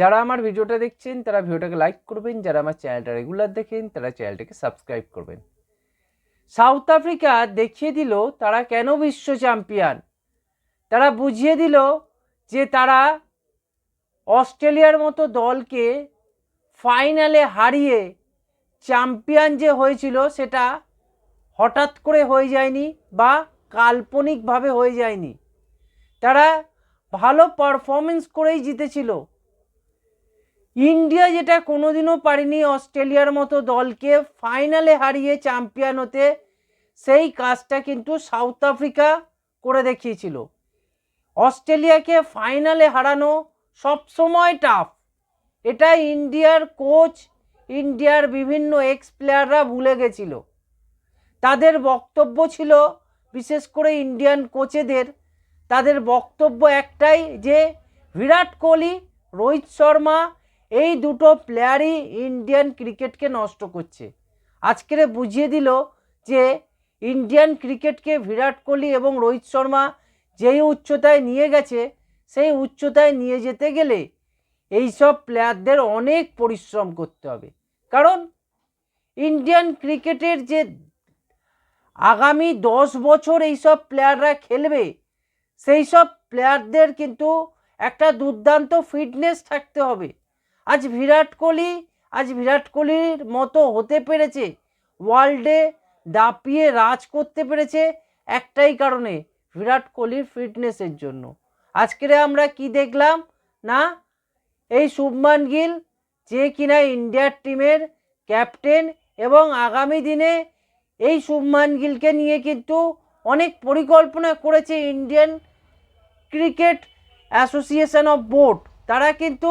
যারা আমার ভিডিওটা দেখছেন, তারা ভিডিওটাকে লাইক করবেন। যারা আমার চ্যানেলটা রেগুলার দেখেন, তারা চ্যানেলটাকে সাবস্ক্রাইব করবেন। সাউথ আফ্রিকা দেখিয়ে দিল তারা কেন বিশ্ব চ্যাম্পিয়ন তারা বুঝিয়ে দিল যে তারা অস্ট্রেলিয়ার মতো দলকে ফাইনালে হারিয়ে চ্যাম্পিয়ন যে হয়েছিল সেটা হঠাৎ করে হয়ে যায়নি বা কাল্পনিকভাবে হয়ে যায়নি। তারা ভালো পারফরমেন্স করেই জিতেছিল। ইন্ডিয়া যেটা কোনোদিনও পারেনি অস্ট্রেলিয়ার মতো দলকে ফাইনালে হারিয়ে চ্যাম্পিয়ন হতে, সেই কাজটা কিন্তু সাউথ আফ্রিকা করে দেখিয়েছিল। অস্ট্রেলিয়াকে ফাইনালে হারানো সবসময় টাফ এটা ইন্ডিয়ার কোচ ইন্ডিয়ার বিভিন্ন এক্স প্লেয়াররা ভুলে গেছিল। তাদের বক্তব্য ছিল, বিশেষ করে ইন্ডিয়ান কোচেদের তাদের বক্তব্য একটাই যে, বিরাট কোহলি, রোহিত শর্মা এই দুটো প্লেয়ারই ইন্ডিয়ান ক্রিকেটকে নষ্ট করছে। আজকের বুঝিয়ে দিল যে ইন্ডিয়ান ক্রিকেটকে বিরাট কোহলি এবং রোহিত শর্মা যেই উচ্চতায় নিয়ে গেছে, সেই উচ্চতায় নিয়ে যেতে গেলে এই সব প্লেয়ারদের অনেক পরিশ্রম করতে হবে। কারণ ইন্ডিয়ান ক্রিকেটের যে আগামী দশ বছর এই সব প্লেয়াররা খেলবে সেই সব প্লেয়ারদের কিন্তু একটা দুর্দান্ত ফিটনেস থাকতে হবে। আজ বিরাট কোহলি, আজ বিরাট কোহলির মতো হতে পেরেছে। ওয়ার্ল্ডে দাপিয়ে রাজ করতে পেরেছে একটাই কারণে, বিরাট কোহলির ফিটনেসের জন্য। আজকের আমরা কি দেখলাম? না, এই শুভমান গিল, যে কিনা ইন্ডিয়ার টিমের ক্যাপ্টেন এবং আগামী দিনে এই শুভমান গিলকে নিয়ে কিন্তু অনেক পরিকল্পনা করেছে Indian cricket association of board. তারা কিন্তু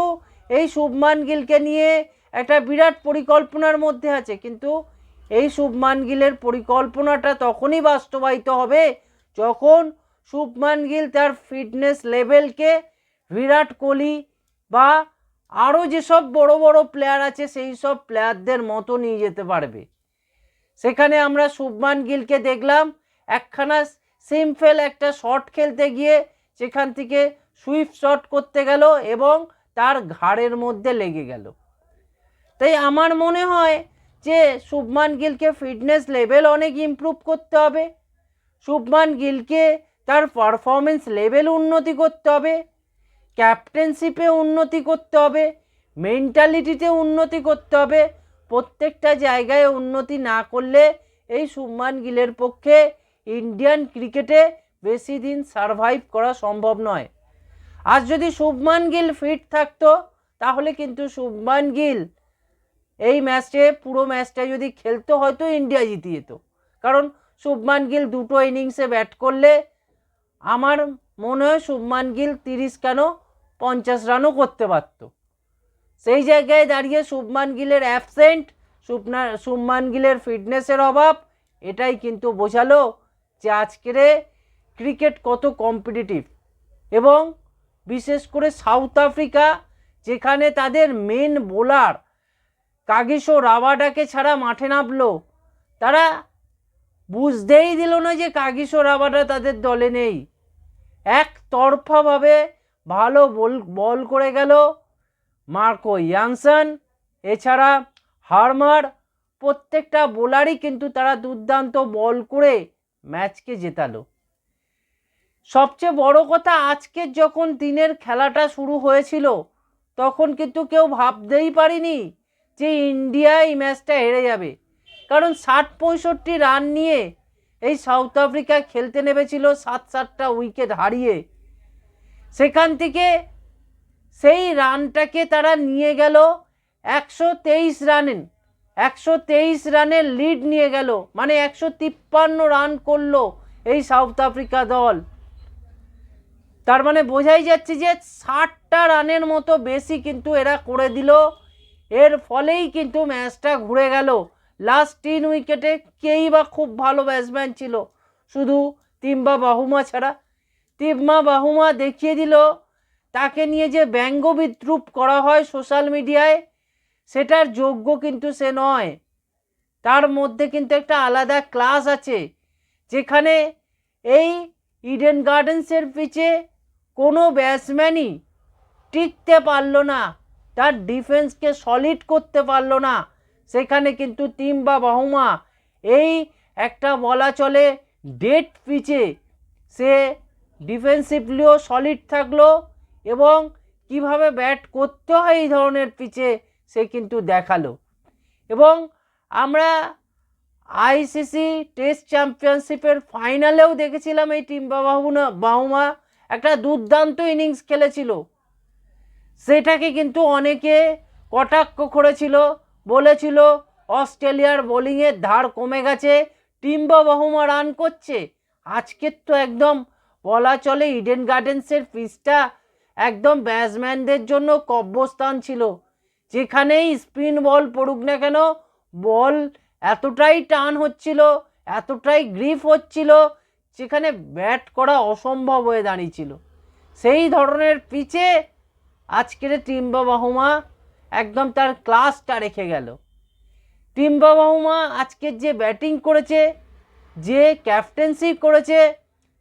এই শুভমান গিলকে নিয়ে একটা বিরাট পরিকল্পনার মধ্যে আছে। কিন্তু এই শুভমান গিলের পরিকল্পনাটা তখনই বাস্তবায়িত হবে যখন শুভমান গিল তার ফিটনেস লেভেলকে বিরাট কোহলি বা আরও যেসব বড় বড় প্লেয়ার আছে, সেই সব প্লেয়ারদের মতো নিয়ে যেতে পারবে। সেখানে আমরা শুভমান গিলকে দেখলাম একখানা সিম্পল একটা শট খেলতে গিয়ে সেখান থেকে সুইপ শট করতে গেল এবং তার ঘাড়ের মধ্যে লেগে গেল। তাই আমার মনে হয় যে শুভমান গিলকে ফিটনেস লেভেল অনেক ইমপ্রুভ করতে হবে। শুভমান গিলকে তার পারফরমেন্স লেভেল উন্নতি করতে হবে। ক্যাপ্টেনশিপে উন্নতি করতে হবে। মেন্টালিটিতে উন্নতি করতে হবে। প্রত্যেকটা জায়গায় উন্নতি না করলে এই শুভমান গিলের পক্ষে ইন্ডিয়ান ক্রিকেটে বেশি দিন সারভাইভ করা সম্ভব নয়। আজ যদি শুভমান গিল ফিট থাকতো, তাহলে কিন্তু শুভমান গিল এই ম্যাচে পুরো ম্যাচটা যদি খেলতো, হয়তো ইন্ডিয়া জিতে যেত। কারণ শুভমান গিল দুটো ইনিংসে ব্যাট করলে, আমার মনে হয় শুভমান গিল তিরিশ কেন পঞ্চাশ রানও করতে পারতো। সেই জায়গায় দাঁড়িয়ে শুভমান গিলের অ্যাবসেন্ট শুভনা, শুভমান গিলের ফিটনেসের অভাব, এটাই কিন্তু বোঝালো যে আজকের ক্রিকেট কত কম্পিটিটিভ এবং বিশেষ করে সাউথ আফ্রিকা, যেখানে তাদের মেন বোলার কাগিসো রাবাডাকে ছাড়া মাঠে নামলো। তারা বুঝতেই দিল না যে কাগিসো রাবাডা তাদের দলে নেই। একতরফাভাবে ভালো বল বল করে গেল মার্কো ইয়ানসন। এছাড়া হারমার প্রত্যেকটা বোলারই কিন্তু তারা দুর্দান্ত বল করে ম্যাচকে জেতালো। সবচেয়ে বড় কথা আজকের যখন দিনের খেলাটা শুরু হয়েছিল, তখন কিন্তু কেউ ভাবতেই পারিনি যে ইন্ডিয়া এই ম্যাচটা হেরে যাবে। কারণ ষাট পঁয়ষট্টি রান নিয়ে এই সাউথ আফ্রিকা খেলতে নেমেছিল সাত সাতটা উইকেট হারিয়ে। সেখান থেকে সেই রানটাকে তারা নিয়ে গেল একশো তেইশ রানে, একশো তেইশ রানের লিড নিয়ে গেল মানে একশো তিপ্পান্ন রান করল এই সাউথ আফ্রিকা দল। তার মানে বোঝাই যাচ্ছে যে ষাটটা রানের মতো বেশি কিন্তু এরা করে দিল। এর ফলেই কিন্তু ম্যাচটা ঘুরে গেল। লাস্ট তিন উইকেটে কেই বা খুব ভালো ব্যাটসম্যান ছিল। শুধু তিম্বা বাহুমা ছাড়া। তিম্বা বাহুমা দেখিয়ে দিল, তাকে নিয়ে যে ব্যঙ্গ বিদ্রুপ করা হয় সোশ্যাল মিডিয়ায়, সেটার যোগ্য কিন্তু সে নয়। তার মধ্যে কিন্তু একটা আলাদা ক্লাস আছে, যেখানে এই ইডেন গার্ডেন্সের পিচে কোনো ব্যাটসম্যানই টিকতে পারল না, তার ডিফেন্সকে সলিড করতে পারল না। সেখানে কিন্তু টিম বা বাহুমা এই একটা বলা চলে ডেট পিচে সে ডিফেন্সিভলিও সলিড থাকল এবং কীভাবে ব্যাট করতে হয় এই ধরনের পিচে সে কিন্তু দেখাল। এবং আমরা আইসিসি টেস্ট চ্যাম্পিয়নশিপের ফাইনালেও দেখেছিলাম এই টিম বাহুনা বাহুমা একটা দুর্দান্ত ইনিংস খেলেছিল। সেটাকে কিন্তু অনেকে কটাক্ষ করেছিল, বলেছিল, অস্ট্রেলিয়ার বোলিংয়ের ধার কমে গেছে টিম্বা বাহুমা রান করছে। আজকের তো একদম বলা চলে ইডেন গার্ডেন্সের পিচটা একদম ব্যাটসম্যানদের জন্য কব্যস্থান ছিল। যেখানেই স্পিন বল পড়ুক না কেন, বল এতটাই টান হচ্ছিল, এতটাই গ্রিফ হচ্ছিল যেখানে ব্যাট করা অসম্ভব হয়ে দাঁড়িয়েছিল। সেই ধরনের পিচে আজকের টিম্বা বাহুমা একদম তার ক্লাসটা রেখে গেল। টিম্বা বাহুমা আজকের যে ব্যাটিং করেছে, যে ক্যাপ্টেন্সি করেছে,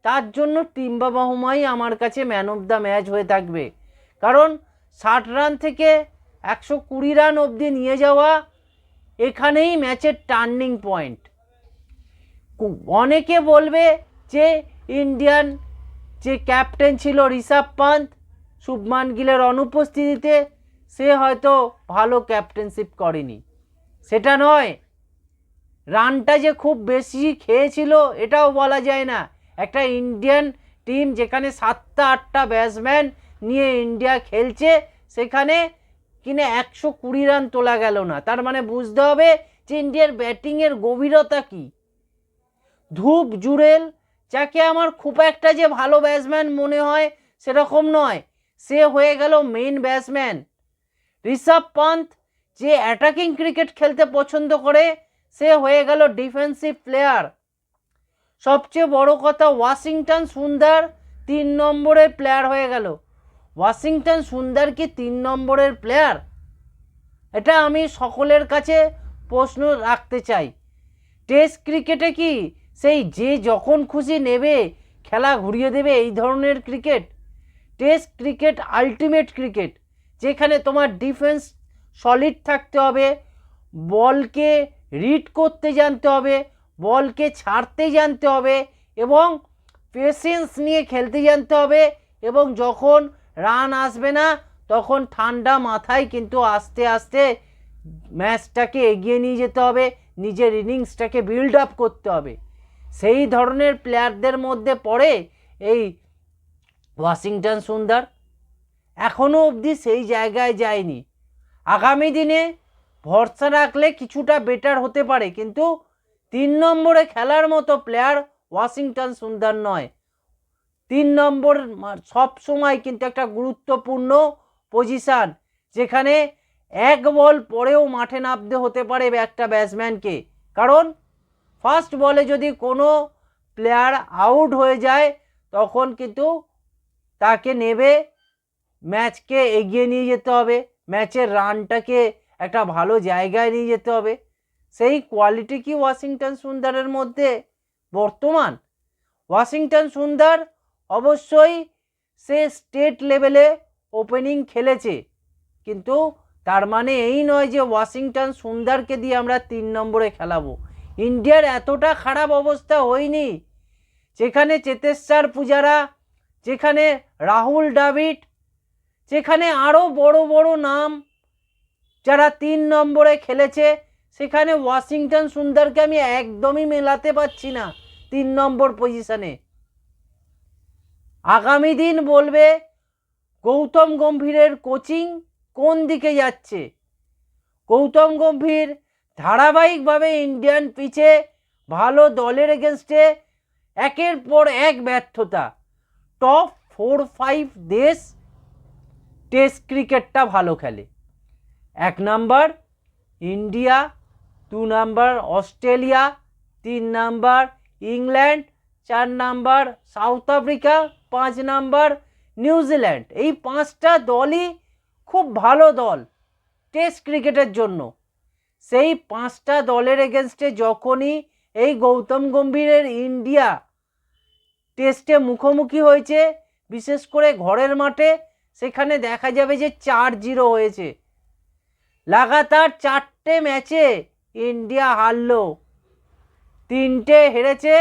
তার জন্য টিম্বা বাহুমাই আমার কাছে ম্যান অফ দ্য ম্যাচ হয়ে থাকবে। কারণ ষাট রান থেকে একশো কুড়ি রান অবধি নিয়ে যাওয়া এখানেই ম্যাচের টার্নিং পয়েন্ট। অনেকে বলবে যে ইন্ডিয়ান যে ক্যাপ্টেন ছিল ঋষভ পান্ত শুভমান গিলের অনুপস্থিতিতে সে হয়তো ভালো ক্যাপ্টেনশিপ করেনি। সেটা নয়, রানটা যে খুব বেশি খেয়েছিল এটাও বলা যায় না। একটা ইন্ডিয়ান টিম যেখানে সাতটা, আটটা ব্যাটসম্যান নিয়ে ইন্ডিয়া খেলছে, সেখানে কিনে একশো কুড়ি রান তোলা গেল না। তার মানে বুঝতে হবে যে ইন্ডিয়ার ব্যাটিংয়ের গভীরতা কী। ধূপ, জুড়েল যাকে আমার খুব একটা যে ভালো ব্যাটসম্যান মনে হয় সেরকম নয়। সে হয়ে গেল মেইন ব্যাটসম্যান ঋষভ পান্ত যে অ্যাটাকিং ক্রিকেট খেলতে পছন্দ করে, সে হয়ে গেল ডিফেন্সিভ প্লেয়ার সবচেয়ে বড় কথা ওয়াশিংটন সুন্দর তিন নম্বরের প্লেয়ার হয়ে গেল। ওয়াশিংটন সুন্দর কি তিন নম্বরের প্লেয়ার এটা আমি সকলের কাছে প্রশ্ন রাখতে চাই। টেস্ট ক্রিকেটে কি সেই যে যখন খুশি নেবে, খেলা ঘুরিয়ে দেবে এই ধরনের cricket. Test cricket, ultimate cricket, যেখানে তোমার ডিফেন্স সলিড থাকতে হবে, বলকে রিড করতে জানতে হবে, বলকে ছাড়তে জানতে হবে এবং পেশেন্স নিয়ে খেলতে জানতে হবে এবং যখন রান আসবে না, তখন ঠান্ডা মাথায় কিন্তু আস্তে আস্তে ম্যাচটাকে এগিয়ে নিয়ে যেতে হবে, নিজের ইনিংসটাকে বিল্ড আপ করতে হবে। সেই ধরনের প্লেয়ারদের মধ্যে পড়ে এই ওয়াশিংটন সুন্দর। এখনও অবধি সেই জায়গায় যায়নি। আগামী দিনে ভরসা রাখলে কিছুটা বেটার হতে পারে, কিন্তু তিন নম্বরে খেলার মতো প্লেয়ার ওয়াশিংটন সুন্দর নয়। তিন নম্বর সব সময় কিন্তু একটা গুরুত্বপূর্ণ পজিশান যেখানে এক বল পরেও মাঠে নামতে হতে পারে একটা ব্যাটসম্যানকে কারণ ফার্স্ট বলে যদি কোনো প্লেয়ার আউট হয়ে যায়, তখন কিন্তু তাকে নেবে ম্যাচকে এগিয়ে নিয়ে যেতে হবে ম্যাচের রানটাকে একটা ভালো জায়গায় নিয়ে যেতে হবে। সেই কোয়ালিটি কি ওয়াশিংটন সুন্দরের মধ্যে? বর্তমান। ওয়াশিংটন সুন্দর অবশ্যই সে স্টেট লেভেলে ওপেনিং খেলেছে। কিন্তু তার মানে এই নয় যে ওয়াশিংটন সুন্দরকে দিয়ে আমরা তিন নম্বরে খেলাবো। ইন্ডিয়ার এতটা খারাপ অবস্থা হয়নি। যেখানে চেতেশ্বর পূজারা, যেখানে রাহুল ডাভিড যেখানে আরও বড় বড় নাম যারা তিন নম্বরে খেলেছে, সেখানে ওয়াশিংটন সুন্দরকে আমি একদমই মেলাতে পারছি না তিন নম্বর পজিশনে। আগামী দিন বলবে গৌতম গম্ভীরের কোচিং কোন দিকে যাচ্ছে? গৌতম গম্ভীর ধারাবাহিকভাবে ইন্ডিয়ান পিচে ভালো দলের এগেনস্টে একের পর এক ব্যর্থতা। টপ ফোর ফাইভ দেশ টেস্ট ক্রিকেটটা ভালো খেলে। এক নাম্বার ইন্ডিয়া, দু নাম্বার অস্ট্রেলিয়া, তিন নাম্বার ইংল্যান্ড, চার নাম্বার সাউথ আফ্রিকা, পাঁচ নাম্বার নিউজিল্যান্ড এই পাঁচটা দলই খুব ভালো দল টেস্ট ক্রিকেটের জন্য। সেই পাঁচটা দলের এগেনস্টে যখনই এই গৌতম গম্ভীরের ইন্ডিয়া টেস্টে মুখোমুখি হয়েছে, বিশেষ করে ঘরের মাঠে, সেখানে দেখা যাবে যে চার জিরো হয়েছে। লাগাতার চারটে ম্যাচে ইন্ডিয়া হারল। তিনটে হেরেছে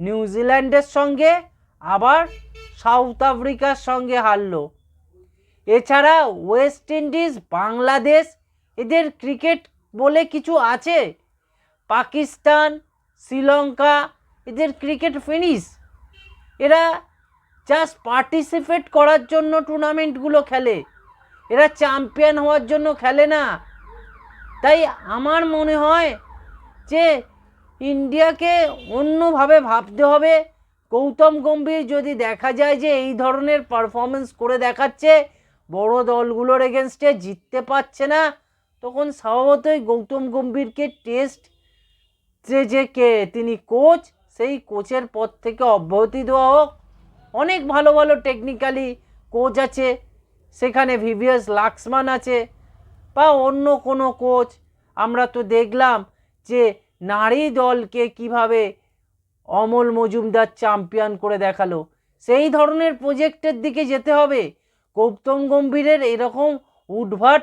নিউজিল্যান্ডের সঙ্গে, আবার সাউথ আফ্রিকার সঙ্গে হারলো। এছাড়া ওয়েস্ট ইন্ডিজ, বাংলাদেশ, এদের ক্রিকেট বলে কিছু আছে? পাকিস্তান, শ্রীলঙ্কা, এদের ক্রিকেট ফিনিশ এরা জাস্ট পার্টিসিপেট করার জন্য টুর্নামেন্টগুলো খেলে। এরা চ্যাম্পিয়ন হওয়ার জন্য খেলে না। তাই আমার মনে হয় যে ইন্ডিয়াকে অন্যভাবে ভাবতে হবে। গৌতম গম্ভীর যদি দেখা যায় যে এই ধরনের পারফরমেন্স করে দেখাচ্ছে, বড় দলগুলোর এগেনস্টে জিততে পারছে না তখন স্বভাবতই গৌতম গম্ভীরকে টেস্ট যে যে কে, তিনি কোচ সেই কোচের পদ থেকে অব্যাহতি দেওয়া হোক। অনেক ভালো ভালো টেকনিক্যালি কোচ আছে, সেখানে ভিভিএস লাক্সমান আছে, বা অন্য কোনো কোচ আমরা তো দেখলাম যে নারী দলকে কীভাবে অমল মজুমদার চ্যাম্পিয়ন করে দেখাল। সেই ধরনের প্রজেক্টের দিকে যেতে হবে। গৌতম গম্ভীরের এরকম উদ্ভাট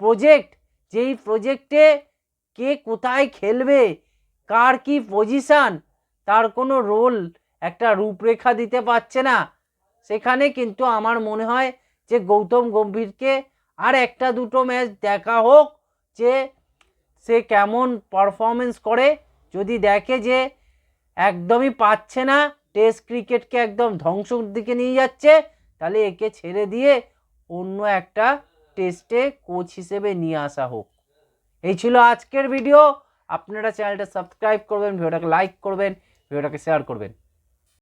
প্রজেক্ট যেই প্রজেক্টে কে কোথায় খেলবে, কার কি পজিশান তার কোনো রোল একটা রূপরেখা দিতে পারছে না। সেখানে কিন্তু আমার মনে হয় যে গৌতম গম্ভীরকে আর একটা দুটো ম্যাচ দেখা হোক যে সে কেমন পারফরমেন্স করে। যদি দেখে যে একদমই পাচ্ছে না টেস্ট ক্রিকেটকে একদম ধ্বংসর দিকে নিয়ে যাচ্ছে, তাহলে একে ছেড়ে দিয়ে অন্য একটা টেস্টে কোচ হিসেবে নিয়ে আসা হোক। এই ছিল আজকের ভিডিও আপনারা চ্যানেলটা সাবস্ক্রাইব করবেন ভিডিওটাকে লাইক করবেন ভিডিওটাকে শেয়ার করবেন।